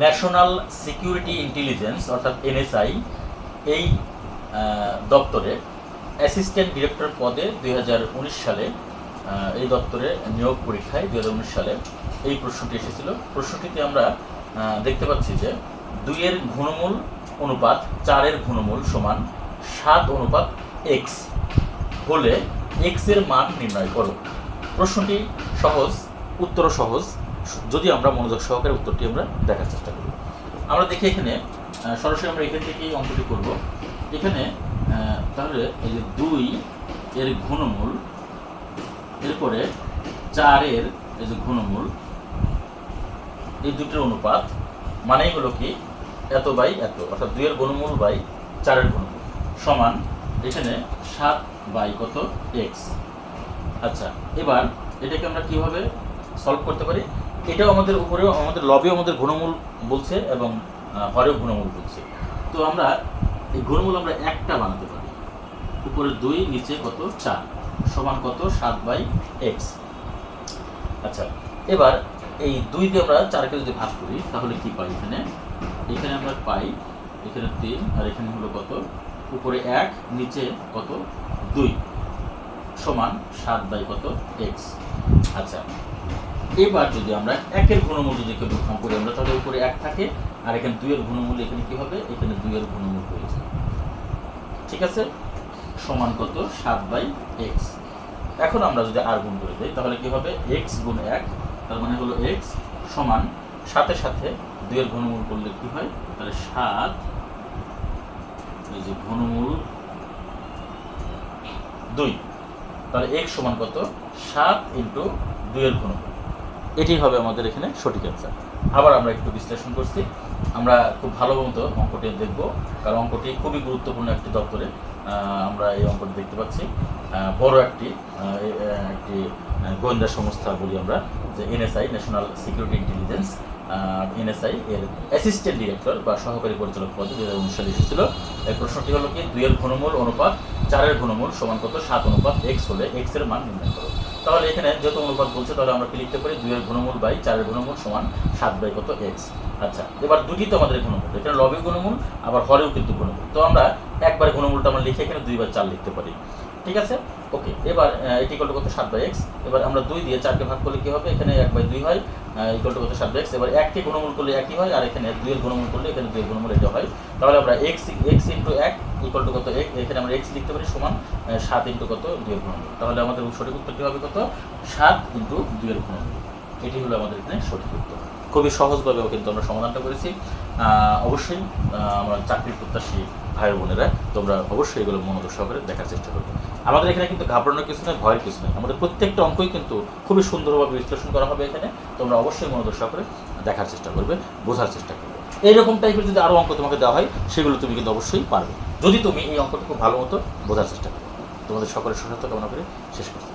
National security intelligence অর্থাৎ NSI এই দপ্তরে অ্যাসিস্ট্যান্ট ডিরেক্টর পদে দুই হাজার উনিশ সালে এই দপ্তরে নিয়োগ পরীক্ষায় দুই হাজার উনিশ সালে এই প্রশ্নটি এসেছিল। প্রশ্নটিতে আমরা দেখতে পাচ্ছি যে দুইয়ের ঘনমূল অনুপাত চারের ঘনমূল সমান সাত অনুপাত এক্স হলে এক্সের মান নির্ণয় করো। প্রশ্নটি সহজ উত্তর সহজ। যদি আমরা মনোযোগ সহকারে উত্তরটি আমরা দেখার চেষ্টা করি। আমরা দেখি এখানে সরাসরি আমরা এখান থেকেই অঙ্কটি করব। এখানে তাহলে এই যে দুই এর ঘনমূল, এরপরে চারের এই যে ঘনমূল, এই দুটোর অনুপাত, মানেই হলো কি, এত বাই এত, অর্থাৎ দুইয়ের ঘনমূল বাই চারের ঘনমূল, সমান এখানে সাত বাই কত, এক্স। আচ্ছা এবার এটাকে আমরা কীভাবে সলভ করতে পারি? এটাও আমাদের উপরেও, আমাদের লবেও আমাদের ঘনমূল বলছে এবং হরেও ঘনমূল বলছে। তো আমরা এই ঘনমূল আমরা একটা বানাতে পারি। উপরে দুই, নিচে কত? চার। সমান কত? সাত বাই এক্স আচ্ছা এবার এই দুই দিয়ে আমরা চারকে যদি ভাগ করি, তাহলে কি পাই এখানে? এখানে আমরা পাই, এখানে তিন, আর এখানে হলো কত? উপরে এক, নিচে কত? দুই। সমান সাত বাই কত? এক্স আচ্ছা এবার যদি আমরা একের ঘনমূল যদি কেউ ভাগ করি, আমরা তাহলে উপরে এক থাকে, আর এখানে দুইয়ের ঘনমূল এখানে কি হবে? এখানে দুইয়ের ঘনমূল হয়ে যাবে। ঠিক আছে? সমান কত? সাত বাই এক্স এখন আমরা যদি আর গুণ করে দিই, তাহলে কি হবে? এক্স গুণ এক, তার মানে হলো এক্স সমান সাথে সাথে দুইয়ের ঘনমূল করলে কি হয়? তাহলে সাত, এই যে ঘনমূল দুই, তাহলে এক্স সমান কত? সাত ইন্টু দুইয়ের ঘনমূল। এটি হবে আমাদের এখানে সঠিক অ্যান্সার আবার আমরা একটু বিশ্লেষণ করছি। আমরা খুব ভালো মতো অঙ্কটি দেখব, কারণ অঙ্কটি খুবই গুরুত্বপূর্ণ একটি দপ্তরে আমরা এই অঙ্কটি দেখতে পাচ্ছি। বড় একটি একটি গোয়েন্দা সংস্থা বলি আমরা, যে NSI national security intelligence NSI এর অ্যাসিস্ট্যান্ট ডিরেক্টর বা সহকারী পরিচালক পদে দু হাজার উনিশ সালে এসেছিল। এই প্রশ্নটি হলো কি, দুইয়ের ঘনমূল অনুপাত চারের ঘনমূল সমান কত? সাত অনুপাত এক্স হলে এক্সের মান নির্ণয় করো। তাহলে এখানে যেহেতু অনুপাত বলছে, তাহলে আমরা কি লিখতে পারি দুইয়ের ঘনমূল বাই চারের ঘনমূল সমান সাত বাই কত এক্স আচ্ছা এবার দুটি তো আমাদের ঘনমূল এখানে লবের গুণমূল, আবার হরেও কিন্তু গুণমূল। তো আমরা একবার ঘনমূলটা আমরা লিখে এখানে দুইবার চার লিখতে পারি। ঠিক আছে? ওকে এবার এটি ইকুয়াল টু কত? সাত বাই এক্স এবার আমরা দুই দিয়ে চারকে ভাগ করলে কি হবে? এখানে এক বাই দুই হয় ইকুয়াল টু কত? সাত বাই এক্স এবার এককে গুণমূল করলে একই হয়, আর এখানে দুইয়ের গুণমূল করলে এখানে দুইয়ের ঘনমূল এটা হয়। তাহলে আমরা এক্স এক্স ইন্টু এক ইকুয়াল টু কত? এক, এখানে আমরা এক্স লিখতে পারি সমান সাত ইন্টু কত? দুইয়ের ঘনমূল তাহলে আমাদের সঠিক উত্তরটি হবে কত? সাত ইন্টু দুইয়ের ঘনমূল এটি হলো আমাদের এখানে সঠিক উত্তর। খুবই সহজভাবেও কিন্তু আমরা সমাধানটা করেছি। অবশ্যই আমরা চাকরির প্রত্যাশী ভাই বোনেরা, তোমরা অবশ্যই এগুলো মনোযোগ সহকারে দেখার চেষ্টা করবে। আমাদের এখানে কিন্তু ঘাবড়ানোর কিছু নয় ভয়ের কিছু নয় আমাদের প্রত্যেকটা অঙ্কই কিন্তু খুবই সুন্দরভাবে বিশ্লেষণ করা হবে এখানে। তোমরা অবশ্যই মনোযোগ সহকারে দেখার চেষ্টা করবে, বোঝার চেষ্টা করবে। এইরকম টাইপের যদি আরও অঙ্ক তোমাকে দেওয়া হয়, সেগুলো তুমি কিন্তু অবশ্যই পারবে। যদি তুমি এই অঙ্কটা খুব ভালো মতো বোঝার চেষ্টা করো, তোমাদের সকলের সুস্বাস্থ্য কামনা করে শেষ করছি।